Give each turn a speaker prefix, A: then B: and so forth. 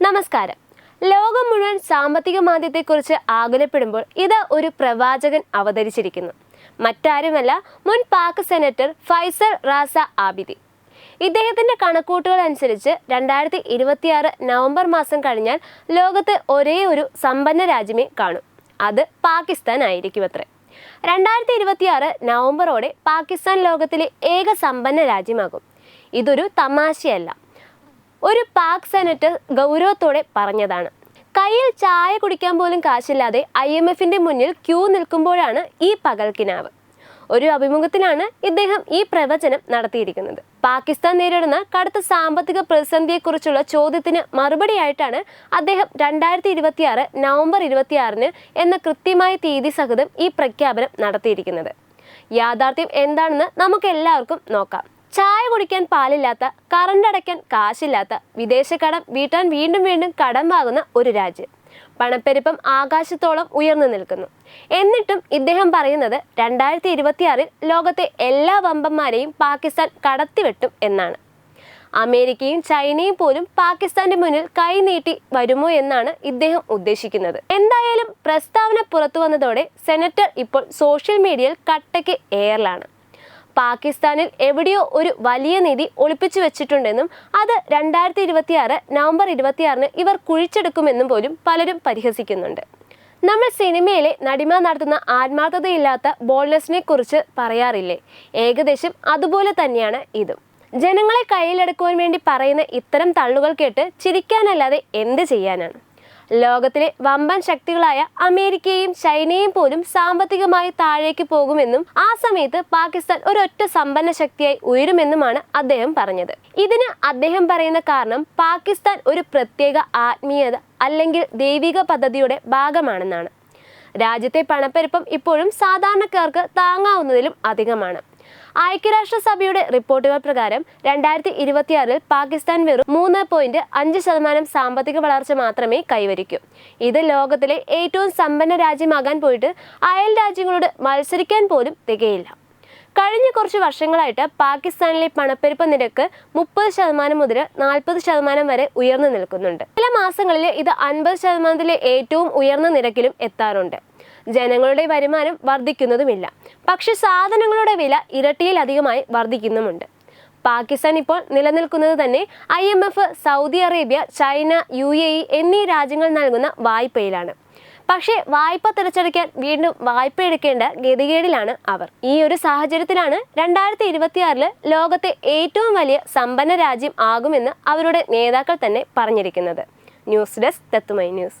A: നമസ്കാരം. ലോകം മുഴുവൻ സാമ്പത്തിക മാന്ദ്യത്തെക്കുറിച്ച് ആകുലപ്പെടുമ്പോൾ ഇത് ഒരു പ്രവാചകൻ അവതരിച്ചിരിക്കുന്നു. മറ്റാരുമല്ല മുൻ പാക് സെനറ്റർ ഫൈസർ റാസ ആബിദി. ഇദ്ദേഹത്തിന്റെ കണക്കൂട്ടുകൾ അനുസരിച്ച് രണ്ടായിരത്തി ഇരുപത്തിയാറ് നവംബർ മാസം കഴിഞ്ഞാൽ ലോകത്ത് ഒരേ ഒരു സമ്പന്ന രാജ്യമേ കാണും. അത് പാകിസ്ഥാൻ ആയിരിക്കും അത്രേ രണ്ടായിരത്തി ഇരുപത്തിയാറ് നവംബറോടെ പാകിസ്ഥാൻ ലോകത്തിലെ ഏക സമ്പന്ന രാജ്യമാകും. ഇതൊരു തമാശയല്ല. ഒരു പാക് സെനറ്റർ ഗൗരവത്തോടെ പറഞ്ഞതാണ്. കയ്യിൽ ചായ കുടിക്കാൻ പോലും കാശില്ലാതെ ഐ എം എഫിന്റെ മുന്നിൽ ക്യൂ നിൽക്കുമ്പോഴാണ് ഈ പകൽക്കിനാവ്. ഒരു അഭിമുഖത്തിലാണ് ഇദ്ദേഹം ഈ പ്രവചനം നടത്തിയിരിക്കുന്നത്. പാകിസ്ഥാൻ നേരിടുന്ന കടുത്ത സാമ്പത്തിക പ്രതിസന്ധിയെക്കുറിച്ചുള്ള ചോദ്യത്തിന് മറുപടിയായിട്ടാണ് അദ്ദേഹം രണ്ടായിരത്തി ഇരുപത്തിയാറ് നവംബർ ഇരുപത്തിയാറിന് എന്ന കൃത്യമായ തീയതി സഹിതം ഈ പ്രഖ്യാപനം നടത്തിയിരിക്കുന്നത്. യാഥാർത്ഥ്യം എന്താണെന്ന് നമുക്ക് എല്ലാവർക്കും നോക്കാം. ചായ കുടിക്കാൻ പാലില്ലാത്ത കറണ്ട് അടയ്ക്കാൻ കാശില്ലാത്ത വിദേശ കടം വീട്ടാൻ വീണ്ടും വീണ്ടും കടം വാങ്ങുന്ന ഒരു രാജ്യം. പണപ്പെരുപ്പം ആകാശത്തോളം ഉയർന്നു നിൽക്കുന്നു. എന്നിട്ടും ഇദ്ദേഹം പറയുന്നത് രണ്ടായിരത്തി ഇരുപത്തിയാറിൽ ലോകത്തെ എല്ലാ വമ്പന്മാരെയും പാകിസ്ഥാൻ കടത്തിവെട്ടും എന്നാണ്. അമേരിക്കയും ചൈനയും പോലും പാകിസ്ഥാന്റെ മുന്നിൽ കൈനീട്ടി വരുമോ എന്നാണ് ഇദ്ദേഹം ഉദ്ദേശിക്കുന്നത്. എന്തായാലും പ്രസ്താവന പുറത്തു വന്നതോടെ സെനറ്റർ ഇപ്പോൾ സോഷ്യൽ മീഡിയയിൽ കട്ടയ്ക്ക് എയറിലാണ് പാകിസ്ഥാനിൽ എവിടെയോ ഒരു വലിയ നിധി ഒളിപ്പിച്ചു വെച്ചിട്ടുണ്ടെന്നും അത് രണ്ടായിരത്തി ഇരുപത്തിയാറ് നവംബർ ഇരുപത്തിയാറിന് ഇവർ കുഴിച്ചെടുക്കുമെന്നും പോലും പലരും പരിഹസിക്കുന്നുണ്ട്. നമ്മൾ സിനിമയിലെ നടിമാർ നടത്തുന്ന ആത്മാർത്ഥതയില്ലാത്ത ബോൾനെസ്സിനെ കുറിച്ച് പറയാറില്ലേ? ഏകദേശം അതുപോലെ തന്നെയാണ് ഇതും. ജനങ്ങളെ കയ്യിലെടുക്കുവാൻ വേണ്ടി പറയുന്ന ഇത്തരം തള്ളുകൾ കേട്ട് ചിരിക്കാനല്ലാതെ എന്ത് ചെയ്യാനാണ്? ലോകത്തിലെ വമ്പൻ ശക്തികളായ അമേരിക്കയും ചൈനയും പോലും സാമ്പത്തികമായി താഴേക്ക് പോകുമെന്നും ആ സമയത്ത് പാകിസ്ഥാൻ ഒരൊറ്റ സമ്പന്ന ശക്തിയായി ഉയരുമെന്നുമാണ് അദ്ദേഹം പറഞ്ഞത്. ഇതിന് അദ്ദേഹം പറയുന്ന കാരണം പാകിസ്ഥാൻ ഒരു പ്രത്യേക ആത്മീയത അല്ലെങ്കിൽ ദൈവിക പദ്ധതിയുടെ ഭാഗമാണെന്നാണ്. രാജ്യത്തെ പണപ്പെരുപ്പം ഇപ്പോഴും സാധാരണക്കാർക്ക് താങ്ങാവുന്നതിലും അധികമാണ്. ഐക്യരാഷ്ട്രസഭയുടെ റിപ്പോർട്ടുകൾ പ്രകാരം രണ്ടായിരത്തി ഇരുപത്തിയാറിൽ പാകിസ്ഥാൻ വെറും മൂന്ന് പോയിന്റ് അഞ്ച് ശതമാനം സാമ്പത്തിക വളർച്ച മാത്രമേ കൈവരിക്കൂ. ഇത് ലോകത്തിലെ ഏറ്റവും സമ്പന്ന രാജ്യമാകാൻ പോയിട്ട് അയൽ രാജ്യങ്ങളോട് മത്സരിക്കാൻ പോലും തികയില്ല. കഴിഞ്ഞ കുറച്ച് വർഷങ്ങളായിട്ട് പാകിസ്ഥാനിലെ പണപ്പെരുപ്പ നിരക്ക് മുപ്പത് ശതമാനം മുതൽ നാൽപ്പത് ശതമാനം വരെ ഉയർന്നു നിൽക്കുന്നുണ്ട്. ചില മാസങ്ങളിൽ ഇത് അൻപത് ശതമാനത്തിലെ ഏറ്റവും ഉയർന്ന നിരക്കിലും എത്താറുണ്ട്. ജനങ്ങളുടെ വരുമാനം വർദ്ധിക്കുന്നതുമില്ല. പക്ഷെ സാധനങ്ങളുടെ വില ഇരട്ടിയിലധികമായി വർദ്ധിക്കുന്നുമുണ്ട്. പാകിസ്ഥാൻ ഇപ്പോൾ നിലനിൽക്കുന്നത് തന്നെ I M F Saudi Arabia China U A E എന്നീ രാജ്യങ്ങൾ നൽകുന്ന വായ്പയിലാണ്. പക്ഷേ വായ്പ തിരിച്ചടയ്ക്കാൻ വീണ്ടും വായ്പ എടുക്കേണ്ട ഗതികേടിലാണ് അവർ. ഈ ഒരു സാഹചര്യത്തിലാണ് രണ്ടായിരത്തി ഇരുപത്തിയാറിൽ ലോകത്തെ ഏറ്റവും വലിയ സമ്പന്ന രാജ്യം ആകുമെന്ന് അവരുടെ നേതാക്കൾ തന്നെ പറഞ്ഞിരിക്കുന്നത്. ന്യൂസ് ഡെസ്ക് തത്തുമൈ news.